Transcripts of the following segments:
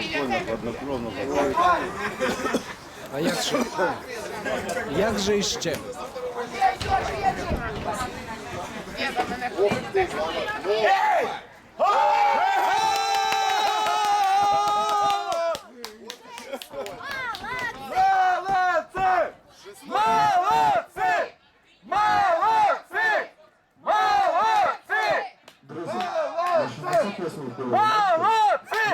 Спокойно, хладнокровно. А як же? Як же іще? Молодцы! Молодцы! Молодцы! Молодцы! Друзі, наші наступні хвилини Молодцы!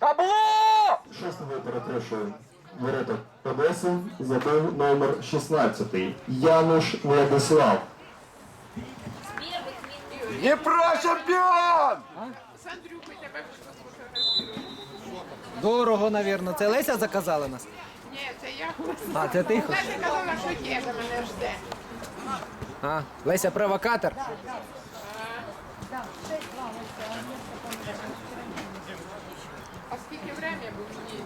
Табло! шостого перепрошую. Вороток Одеси забив номер 16 Януш Владислав. Днепро чемпіон! Дорого, навірно. Це Леся заказала нас? Ні, це я. А, це ти хочеш? Ти казала, що діда мене жде. А, Леся провокатор. А скільки время був мені?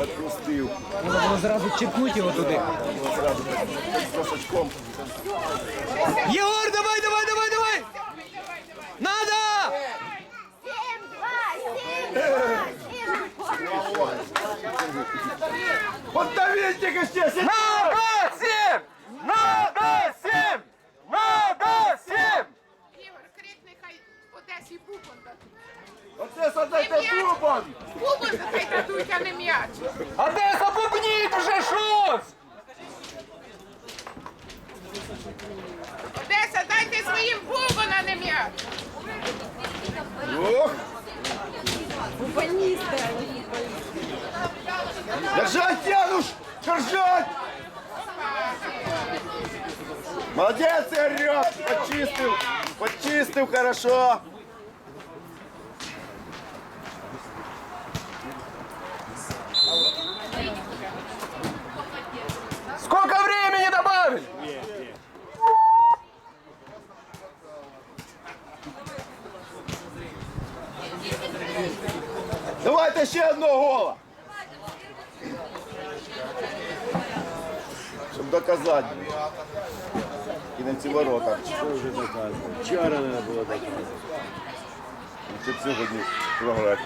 Отпустив. Треба було зразу чіпнути його туди. З косачком. Єгор, Поддавите ще! Надо сім! Надо сім! Надо сім! Ігор, крикни, хай Одесі бубон дадуть. Оце садайте бубон! Бубон хай дадуть, а не м'яч. Одеса бубніть вже щось! Одеса, дайте своїм бубон, а не м'яч. Ох! Держать, Януш! Держать! Молодец, Игорек! Почистил! Почистил хорошо! Сколько времени добавили? Давайте ще одного доказати. І на ці ворота. Що вже доказано? Вчора треба було доказано. Значить, сьогодні програти.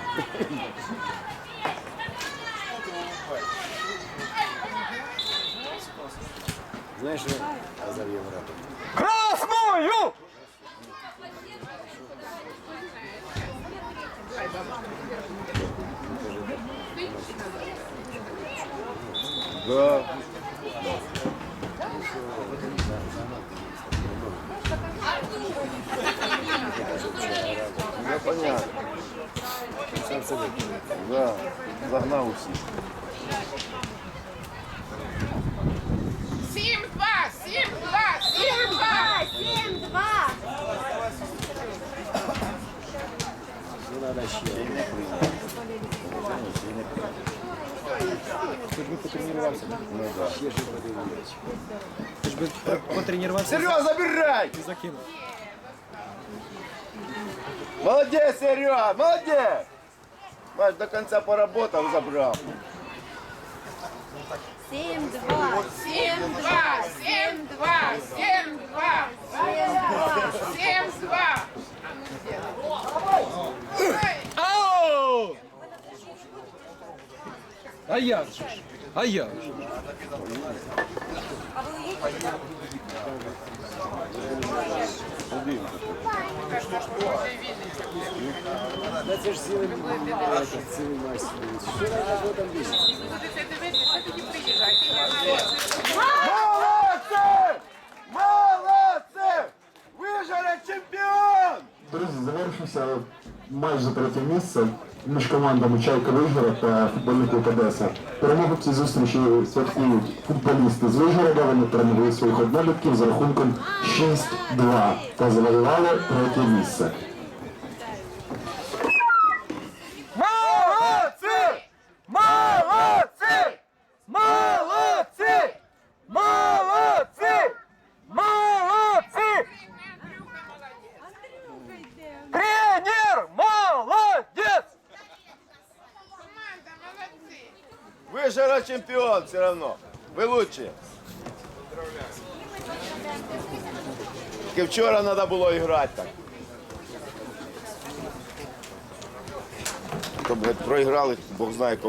Знаєш, Азар Європи. Красною! Да. Ну, понятно. Да, загнал всіх. Сім, два, сім, два, сім, два. Семь, два. Ну да. Ти ж би потренувався Серега, забирай! і закинув. Молодец, Серега, молодец! Маш, до конца поработал, забрал. Семь, два. Сім, два, сім, два, сім, два. Сім, два. А ну, сделай. Ой, Ау! А як же ж? А як же? Будете дивитися, тоді приїжджайте. Я молодець. Молодцы! Молодцы! Вижере чемпіон! Друзі, завершився майже третє місце між командами Чайка Вижгород та футбольний клуб Одеса. Перемогу в цій зустрічі святкують футболісти з Вижгорода. Вони перемогли своїх однолітків за рахунком 6-2 та завоювали третє місце. Ты же чемпион все равно. Вы лучшие. Тільки вчора треба було грати так. Тобто проіграли, бог знає кому.